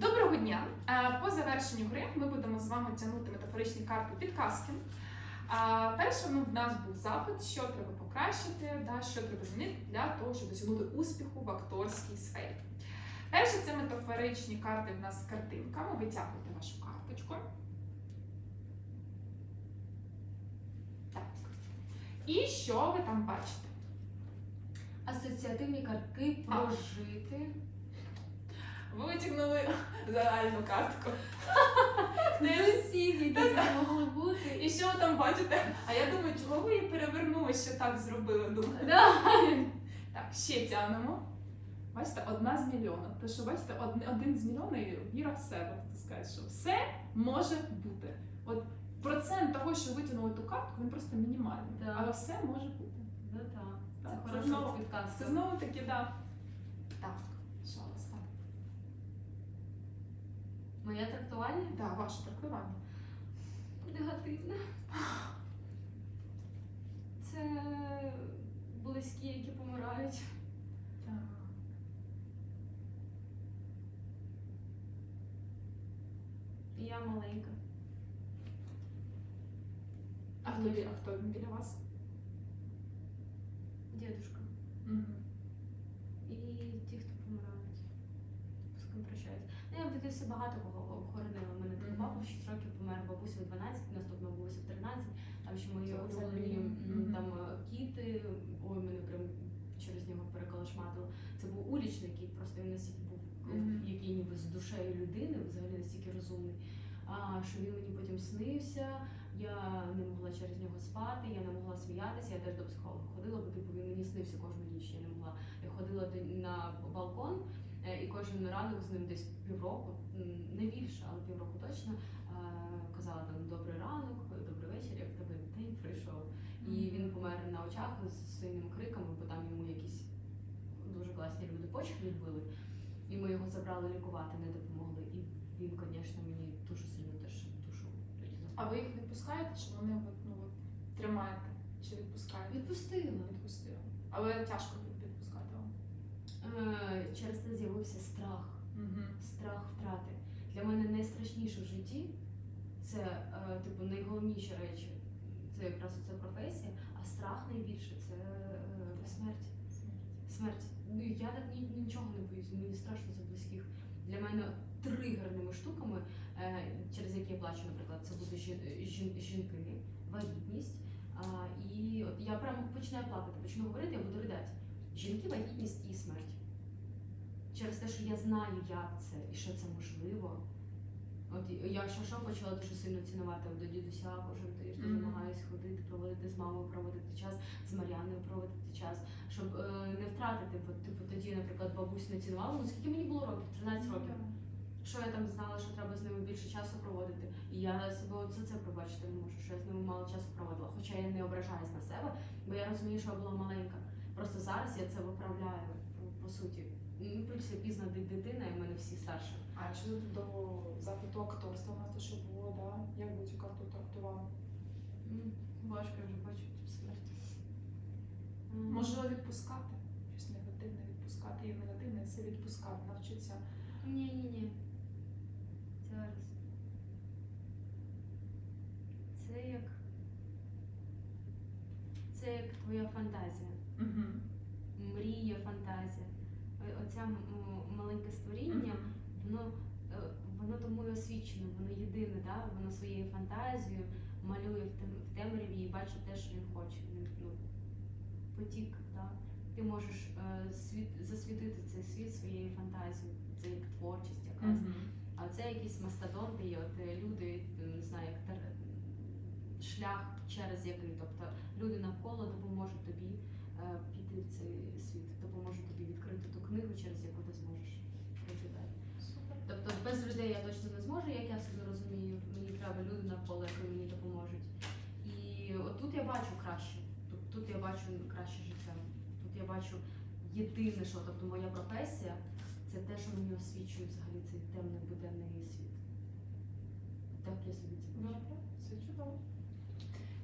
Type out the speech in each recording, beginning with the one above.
Доброго дня! Е, По завершенню гри ми будемо з вами тягнути метафоричні карти підказки. Е, Перше ну, в нас був запит, що треба покращити, да, що треба змінити для того, щоб досягнути успіху в акторській сфері. Перше це метафоричні карти в нас з картинками. Витягуйте вашу карточку. Так. І що ви там бачите? Асоціативні картки прожити. Ви витягнули загальну картку. Не усіх, які це могло бути. І що ви там бачите? А я думаю, чого ви її перевернули, що так зробили? Думаю. Да. Так, ще тягнемо. Бачите, одна з мільйона. То що бачите, од- один з мільйона і віра в себе. Ти скажеш, що все може бути. От процент того, що витягнули ту картку, він просто мінімальний. Да. Але все може бути. Ну так. Це Так, це хороша знову- підказка. Це знову таки, да. Так, що у? Моє трактування Да, ваше трактування. негативне. Це близькі, які помирають. Так. Я маленька. А хто, а хто біля вас? Дідушка. Мгм. І ті, хто помирають. З ким прощаються. Ну, я дитинстві багато кого охоронила. У мене Мгм. mm папа в 6 років помер, бабуся в 12, наступна бабуся в 13. Там ще мої улюблені м, мгм. там е, кіти. Ой, мене прям через нього переколошматило. Це був улічний кіт, просто він настільки був Мгм. який ніби з душею людини, взагалі настільки розумний. А що він мені потім снився, я не могла через нього спати, я не могла сміятися, я теж до психолога ходила, бо типу він мені снився кожну ніч. Я не могла. Я ходила на балкон і кожен ранок з ним десь півроку, не більше, але півроку точно. е, Казала там добрий ранок, добрий вечір, як тебе день пройшов. І він помер на очах з сильними криками, бо там йому якісь дуже класні люди почки відбили. І ми його забрали лікувати, не допомогли. І він, звісно, мені дуже сильно теж душу тоді А ви їх відпускаєте, чи вони от, ну, от, тримаєте? Чи відпускаєте? Відпустила. Відпустили. Але тяжко. Е, Через це з'явився страх. Страх втрати. Для мене найстрашніше в житті це е, типу найголовніші речі. Це якраз ця професія, а страх найбільше це е, смерть. Смерть. Ну, Я так ні, нічого не боюсь, мені страшно за близьких. Для мене тригерними штуками, е, через які я плачу, наприклад, це будуть жін- жінки, вагітність. І от я прямо починаю плакати, почну говорити, я буду ридати. Жінки, вагітність і смерть через те, що я знаю, як це і що це можливо. От я що що почала дуже сильно цінувати до дідуся кожен тиждень, Мгм. намагаюсь ходити, проводити з мамою, проводити час, з Мар'яною проводити час, щоб е, не втратити, бо типу тоді, наприклад, бабусь не цінувала. Ну скільки мені було років? 13 років. Що я там знала, що треба з ними більше часу проводити. І я себе за це пробачити не можу, що я з ними мало часу проводила. Хоча я не ображаюсь на себе, бо я розумію, що я була маленька. Просто зараз я це виправляю по суті. Ну, плюс я пізна ди- дитина, і в мене всі старші. А якщо до запиту акторства у нас то що було, да? як би цю карту трактували? Важко я вже бачу смерть. Можливо, відпускати. Щось негативне відпускати. І негативне все відпускати, навчитися. Ні, ні, ні. Зараз. Це як. Це як твоя фантазія. Угу. Мрія, фантазія. О- Оця маленьке створіння, воно, е, воно тому і освічено, воно єдине, да? воно своєю фантазією малює в, темряві і бачить те, що він хоче. Ну, потік, да? Ти можеш е, світ, засвітити цей світ своєю фантазією. Це як творчість якась. А це якісь мастодонти, і от е, люди, е, не знаю, як шлях, через який. Тобто люди навколо допоможуть тобі е, піти в цей світ, допоможуть тобі відкрити ту книгу, через яку ти зможеш пройти далі. Тобто без людей я точно не зможу, як я себе розумію. Мені треба люди навколо, які мені допоможуть. І от тут я бачу краще. Тут, тут я бачу краще життя. Тут я бачу єдине, що тобто моя професія це те, що мені освічує взагалі цей темний буденний світ. Так я собі це бачу. Добре, все чудово.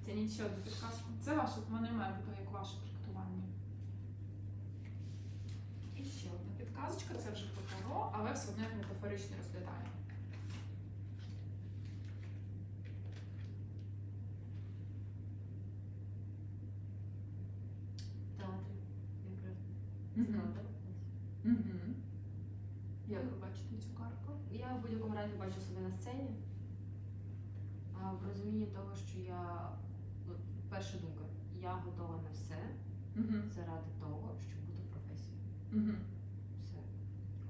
Це нічого до підказку. Це ваше, воно не має бути як ваше підказочка, це вже по таро, але все одно як метафорично розглядаємо. Театр. Якраз цікаво? Як ви бачите цю карту? Я в будь-якому разі бачу себе на сцені. А в розумінні того, що я от, перша думка, я готова на все заради того, щоб бути в професії.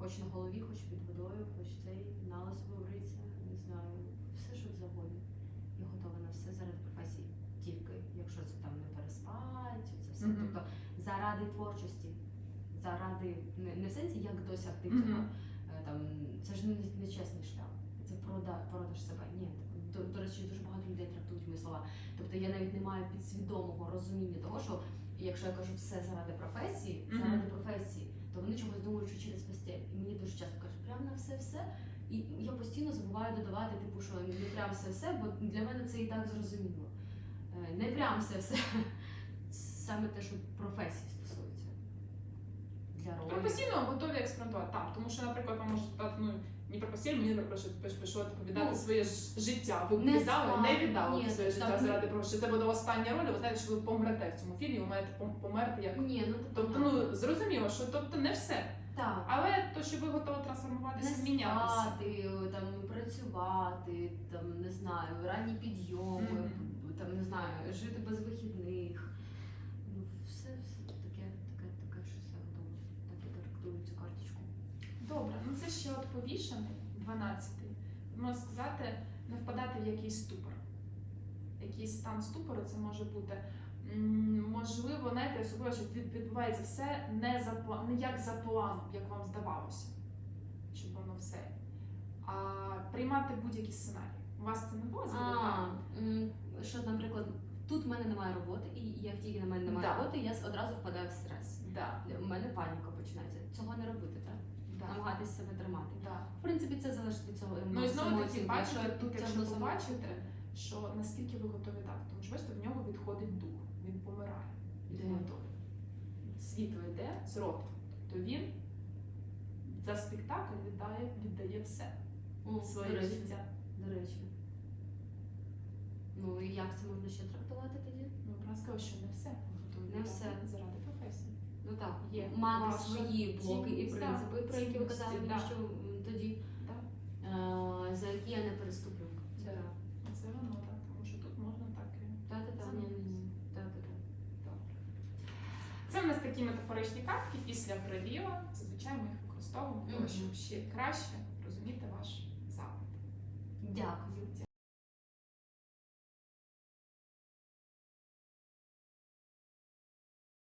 Хоч на голові, хоч під водою, хоч цей налисо говориться, не знаю, все, що завгодно. Я готова на все заради професії. Тільки якщо це там не переспать, це все. Мгм. Тобто заради творчості, заради не, не в сенсі, як досягти цього. Е, Там це ж не, не чесний шлях. Це прода, продаж себе. Ні, до, до речі, дуже багато людей трактують мої слова. Тобто я навіть не маю підсвідомого розуміння того, що якщо я кажу все заради професії, Мгм. заради професії, то вони чогось думають, що через постіль. І мені дуже часто кажуть, прям на все все. І я постійно забуваю додавати, типу, що не прям все все, бо для мене це і так зрозуміло. Е, Не прям все все. Саме те, що професії стосується. Для ролі. постійно готові експериментувати там, тому що, наприклад, вам можуть ну не про постіль, мені наприклад, пішло відповідати Ну, своє життя. Ви не віддали, не віддали ні, своє життя так, заради що це буде остання роль. Ви знаєте, що ви помрете в цьому фільмі, ви маєте померти як. Ні, ну Тобто, ну зрозуміло, що тобто не все. так. Але то, що ви готові трансформуватися, не мінятися. спати, там працювати, там не знаю, ранні підйоми, Мгм. там не знаю, жити без вихідних. Ну, все, все таке, таке, таке, що все готово. Так я трактую цю карточку. Це ще от повішений, 12-й. Можна сказати, не впадати в якийсь ступор. Якийсь стан ступору це може бути. Можливо, знаєте, особливо, що відбувається все не за не як за планом, як вам здавалося, щоб воно все. А приймати будь-які сценарії. У вас це не було А, що, наприклад, тут в мене немає роботи, і як тільки на мене немає Да. роботи, я одразу впадаю в стрес. Да, У мене паніка починається. Цього не робити, так? Да, Намагатися себе тримати. да. В принципі, це залежить від цього. Ну і знову таки бачите, тут, якщо тягну ви бачите, що наскільки ви готові дати, тому що бачите, в нього відходить дух, він помирає від Де? готові. Світло йде з роту. Тобто він за спектакль віддає, віддає все О, до речі. життя. До речі. Ну і як це можна ще трактувати тоді? Ну, вона сказала, що не все ви готові Не все. заради. Ну так, Є мати ваша свої блоки і цінність, принципи, про які ви казали, цінності, да. що м, тоді, Да. е, за які я не переступлю. Це так. Це воно так, тому що тут можна так і. Та-та-та, Це ні, не- ні. Це в нас такі метафоричні картки після гравіла. Зазвичай ми їх використовуємо, для того, Мгм. щоб ще краще розуміти ваш запит. Дякую.